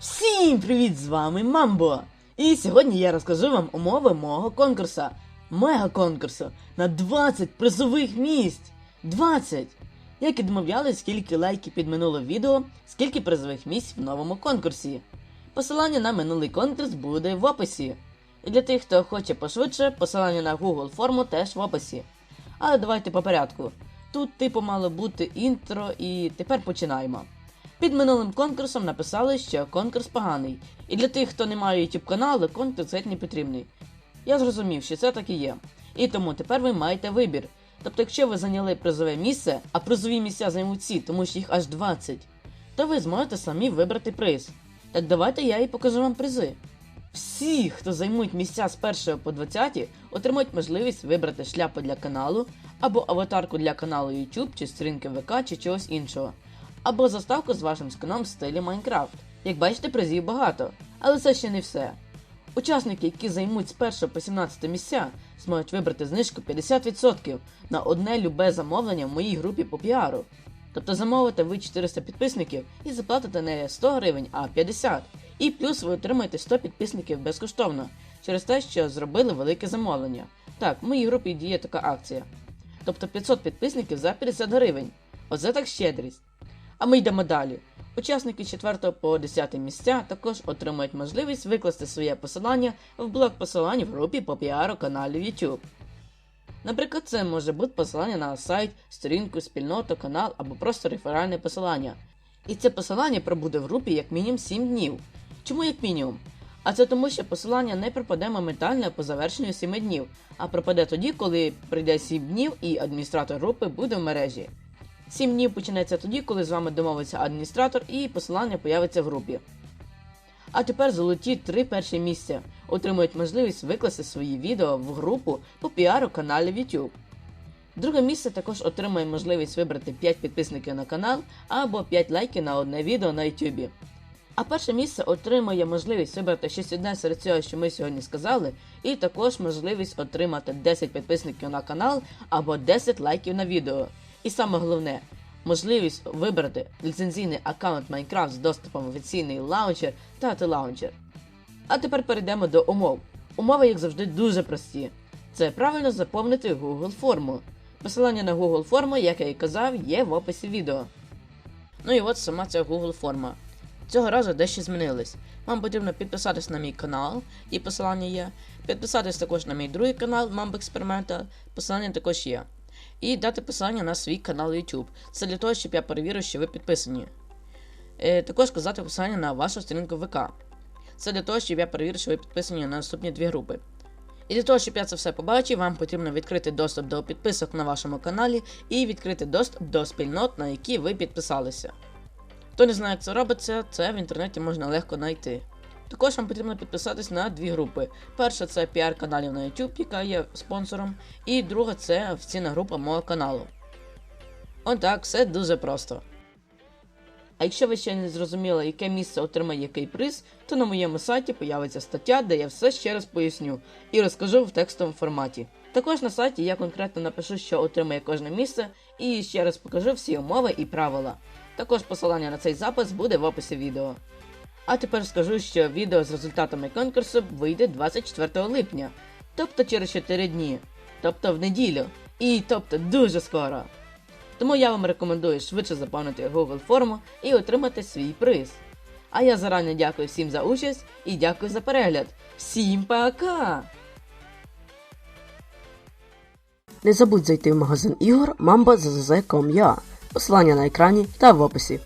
Всім привіт! З вами Мамбо! І сьогодні я розкажу вам умови мого конкурсу. Мега конкурсу на 20 призових місць. 20! Як і домовлялись, скільки лайків під минуле відео, скільки призових місць в новому конкурсі. Посилання на минулий конкурс буде в описі. І для тих, хто хоче пошвидше, посилання на Google форму теж в описі. Але давайте по порядку. Тут типу мало бути інтро, і тепер починаємо. Під минулим конкурсом написали, що конкурс поганий, і для тих, хто не має YouTube каналу, конкурс геть не потрібний. Я зрозумів, що це так і є. І тому тепер ви маєте вибір. Тобто, якщо ви зайняли призове місце, а призові місця займуть ці, тому що їх аж 20, то ви зможете самі вибрати приз. Так давайте я і покажу вам призи. Всі, хто займуть місця з 1 по 20, отримають можливість вибрати шляпу для каналу, або аватарку для каналу YouTube, чи сторінки ВК, чи чогось іншого, або заставку з вашим скином в стилі Майнкрафт. Як бачите, призів багато, але це ще не все. Учасники, які займуть з 1 по 17 місця, зможуть вибрати знижку 50% на одне любе замовлення в моїй групі по піару. Тобто замовите ви 400 підписників і заплатите не 100 гривень, а 50. І плюс ви отримаєте 100 підписників безкоштовно через те, що зробили велике замовлення. Так, в моїй групі діє така акція. Тобто 500 підписників за 50 гривень. Оце так щедрість. А ми йдемо далі. Учасники 4 по 10 місця також отримають можливість викласти своє посилання в блок посилань в групі по піару каналів YouTube. Наприклад, це може бути посилання на сайт, сторінку, спільноту, канал або просто реферальне посилання. І це посилання пробуде в групі як мінімум 7 днів. Чому як мінімум? А це тому, що посилання не пропаде моментально по завершенню 7 днів, а пропаде тоді, коли прийде 7 днів і адміністратор групи буде в мережі. 7 днів почнеться тоді, коли з вами домовиться адміністратор і посилання появиться в групі. А тепер золоті три перші місця отримують можливість викласти свої відео в групу по піару каналів YouTube. Друге місце також отримує можливість вибрати 5 підписників на канал або 5 лайків на одне відео на YouTube. А перше місце отримує можливість вибрати щось одне серед цього, що ми сьогодні сказали, і також можливість отримати 10 підписників на канал або 10 лайків на відео. І саме головне, можливість вибрати ліцензійний аккаунт Minecraft з доступом в офіційний лаунчер та телаунчер. А тепер перейдемо до умов. Умови, як завжди, дуже прості. Це правильно заповнити Google форму. Посилання на Google форму, як я і казав, є в описі відео. Ну і от сама ця Google форма. Цього разу дещо змінилось. Вам потрібно підписатись на мій канал, і посилання є. Підписатись також на мій другий канал Мамб Експеримента, посилання також є. І дати посилання на свій канал YouTube. Це для того, щоб я перевірив, що ви підписані. Е, також сказати посилання на вашу сторінку ВК. Це для того, щоб я перевірив, що ви підписані на наступні дві групи. І для того, щоб я це все побачив, вам потрібно відкрити доступ до підписок на вашому каналі і відкрити доступ до спільнот, на які ви підписалися. Хто не знає, як це робиться, це в інтернеті можна легко знайти. Також вам потрібно підписатись на дві групи. Перша це піар каналів на YouTube, яка є спонсором, і друга це офіційна група мого каналу. Отак, все дуже просто. А якщо ви ще не зрозуміли, яке місце отримає який приз, то на моєму сайті появиться стаття, де я все ще раз поясню і розкажу в текстовому форматі. Також на сайті я конкретно напишу, що отримає кожне місце, і ще раз покажу всі умови і правила. Також посилання на цей запис буде в описі відео. А тепер скажу, що відео з результатами конкурсу вийде 24 липня, тобто через 4 дні, тобто в неділю, і тобто дуже скоро. Тому я вам рекомендую швидше заповнити Google форму і отримати свій приз. А я зарані дякую всім за участь і дякую за перегляд. Всім пока! Не забудь зайти в магазин ігор mamba.zz.com.ua Посилання на екрані та в описі.